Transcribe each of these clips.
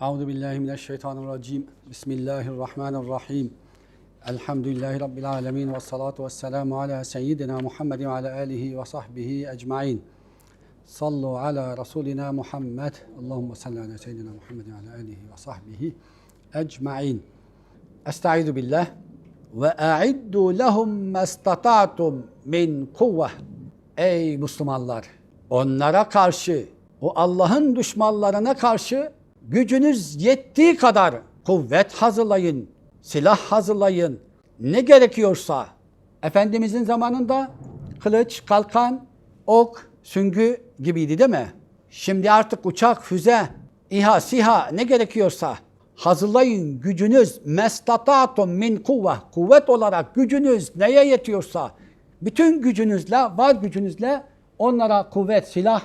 Euzu billahi mineşşeytanirracim. Bismillahirrahmanirrahim. Elhamdülillahi rabbil alamin ve salatu vesselamu ala seyyidina Muhammed ve ala alihi ve sahbihi ecmaîn. Sallu ala Resulina Muhammed. Allahumme salli ala seyyidina Muhammed ve ala alihi ve sahbihi ecmaîn. Estaizu billah ve a'iddu lehum mastata'tum min kuvve. Ey Müslümanlar! Onlara karşı, o Allah'ın düşmanlarına karşı gücünüz yettiği kadar kuvvet hazırlayın, silah hazırlayın. Ne gerekiyorsa Efendimizin zamanında kılıç, kalkan, ok, süngü gibiydi değil mi? Şimdi artık uçak, füze, İHA, SİHA ne gerekiyorsa hazırlayın gücünüz mestatatum min kuvve kuvvet olarak gücünüz neye yetiyorsa bütün gücünüzle var gücünüzle onlara kuvvet silah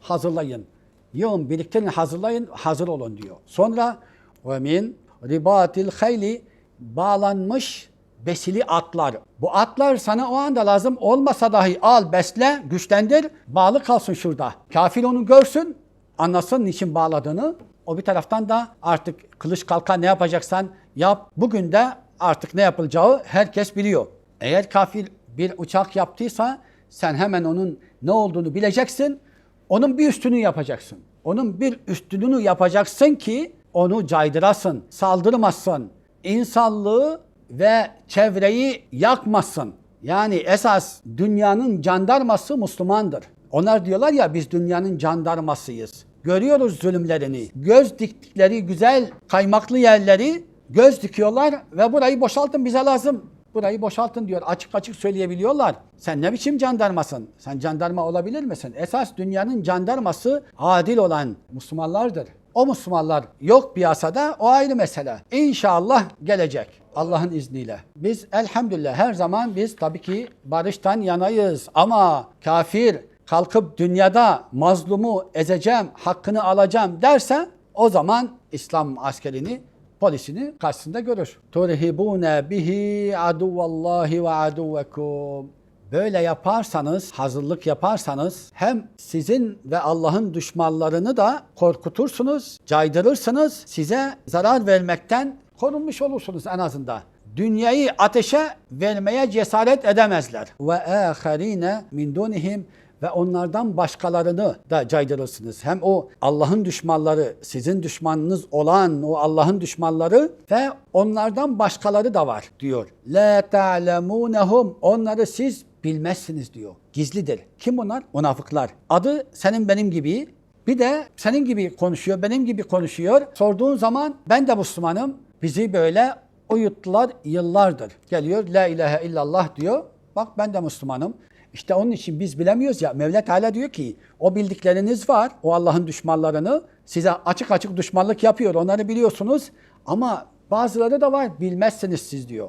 hazırlayın. Yığın biriktirin hazırlayın hazır olun diyor. Sonra ve min ribatil hayli bağlanmış besili atlar. Bu atlar sana o anda lazım olmasa dahi al besle güçlendir bağlı kalsın şurada. Kafir onu görsün anlasın niçin bağladığını. O bir taraftan da artık kılıç kalkan ne yapacaksan yap. Bugün de artık ne yapılacağı herkes biliyor. Eğer kafir bir uçak yaptıysa sen hemen onun ne olduğunu bileceksin. Onun bir üstünü yapacaksın. Onun bir üstününü yapacaksın ki onu caydırasın, saldırmasın. İnsanlığı ve çevreyi yakmasın. Yani esas dünyanın jandarması Müslümandır. Onlar diyorlar ya biz dünyanın jandarmasıyız. Görüyoruz zulümlerini. Göz diktikleri güzel kaymaklı yerleri göz dikiyorlar ve burayı boşaltın bize lazım. Burayı boşaltın diyor. Açık açık söyleyebiliyorlar. Sen ne biçim jandarmasın? Sen jandarma olabilir misin? Esas dünyanın jandarması adil olan Müslümanlardır. O Müslümanlar yok piyasada o ayrı mesele. İnşallah gelecek Allah'ın izniyle. Biz elhamdülillah her zaman biz tabii ki barıştan yanayız ama kafir kalkıp dünyada mazlumu ezeceğim, hakkını alacağım derse o zaman İslam askerini polisini karşısında görür. Turhibune bihi aduvallahi ve aduvekum. Böyle yaparsanız, hazırlık yaparsanız hem sizin ve Allah'ın düşmanlarını da korkutursunuz, caydırırsınız. Size zarar vermekten korunmuş olursunuz en azından. Dünyayı ateşe vermeye cesaret edemezler. Ve âherîne min dunihim ve onlardan başkalarını da caydırırsınız. Hem o Allah'ın düşmanları, sizin düşmanınız olan o Allah'ın düşmanları ve onlardan başkaları da var diyor. La ta'lemunhum. Onları siz bilmezsiniz diyor. Gizlidir. Kim bunlar? Münafıklar. Adı senin benim gibi. Bir de senin gibi konuşuyor, benim gibi konuşuyor. Sorduğun zaman ben de Müslümanım. Bizi böyle uyuttular yıllardır. Geliyor la ilahe illallah diyor. Bak ben de Müslümanım. İşte onun için biz bilemiyoruz ya. Mevla Teala diyor ki o bildikleriniz var. O Allah'ın düşmanlarını size açık açık düşmanlık yapıyor. Onları biliyorsunuz. Ama bazıları da var. Bilmezsiniz siz diyor.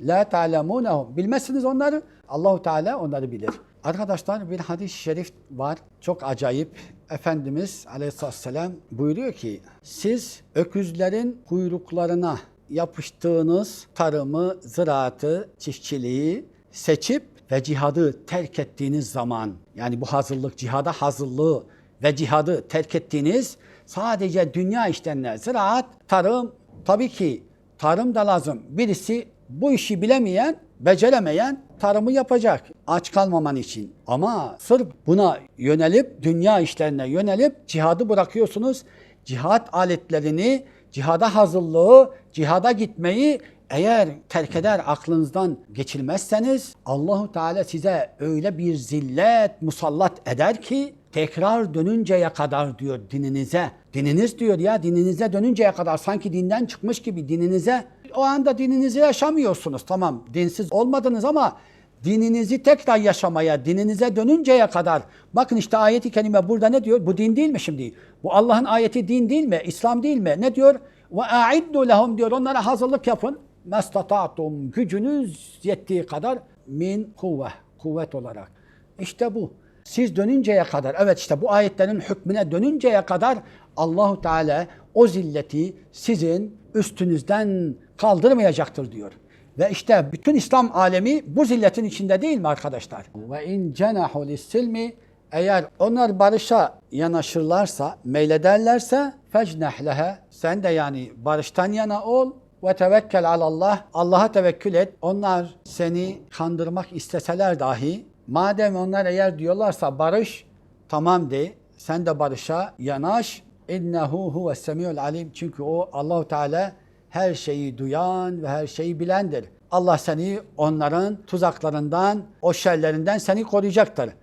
La ta'lemunahum. Bilmezsiniz onları. Allahu Teala onları bilir. Arkadaşlar bir hadis-i şerif var. Çok acayip. Efendimiz Aleyhisselam buyuruyor ki siz öküzlerin kuyruklarına yapıştığınız tarımı, ziraatı, çiftçiliği seçip ve cihadı terk ettiğiniz zaman yani bu hazırlık, cihada hazırlığı ve cihadı terk ettiğiniz sadece dünya işlerine, ziraat, tarım tabii ki tarım da lazım. Birisi bu işi bilemeyen, beceremeyen tarımı yapacak aç kalmaman için. Ama sırf buna yönelip, dünya işlerine yönelip cihadı bırakıyorsunuz. Cihat aletlerini, cihada hazırlığı, cihada gitmeyi eğer terk eder aklınızdan geçirmezseniz Allahu Teala size öyle bir zillet musallat eder ki tekrar dönünceye kadar diyor dininize. Dininiz diyor ya dininize dönünceye kadar sanki dinden çıkmış gibi dininize o anda dininizi yaşamıyorsunuz. Tamam dinsiz olmadınız ama dininizi tekrar yaşamaya, dininize dönünceye kadar. Bakın işte ayeti kerime burada ne diyor? Bu din değil mi şimdi? Bu Allah'ın ayeti din değil mi? İslam değil mi? Ne diyor? Ve a'iddu lehum diyor. Onlara hazırlık yapın. Mestatatum gücünüz yettiği kadar min kuvve kuvvet olarak. İşte bu. Siz dönünceye kadar evet işte bu ayetlerin hükmüne dönünceye kadar Allahu Teala o zilleti sizin üstünüzden kaldırmayacaktır diyor. Ve işte bütün İslam alemi bu zilletin içinde değil mi arkadaşlar? Ve in cenahu lis-silmi Eğer onlar barışa yanaşırlarsa, meylederlerse fecneh lehe sen de yani barıştan yana ol ve tevekkel alallah. Allah'a tevekkül et. Onlar seni kandırmak isteseler dahi madem onlar eğer diyorlarsa barış tamam de. Sen de barışa yanaş. İnnehu huves semiul alim. Çünkü o Allahu Teala her şeyi duyan ve her şeyi bilendir. Allah seni onların tuzaklarından, o şerlerinden seni koruyacaktır.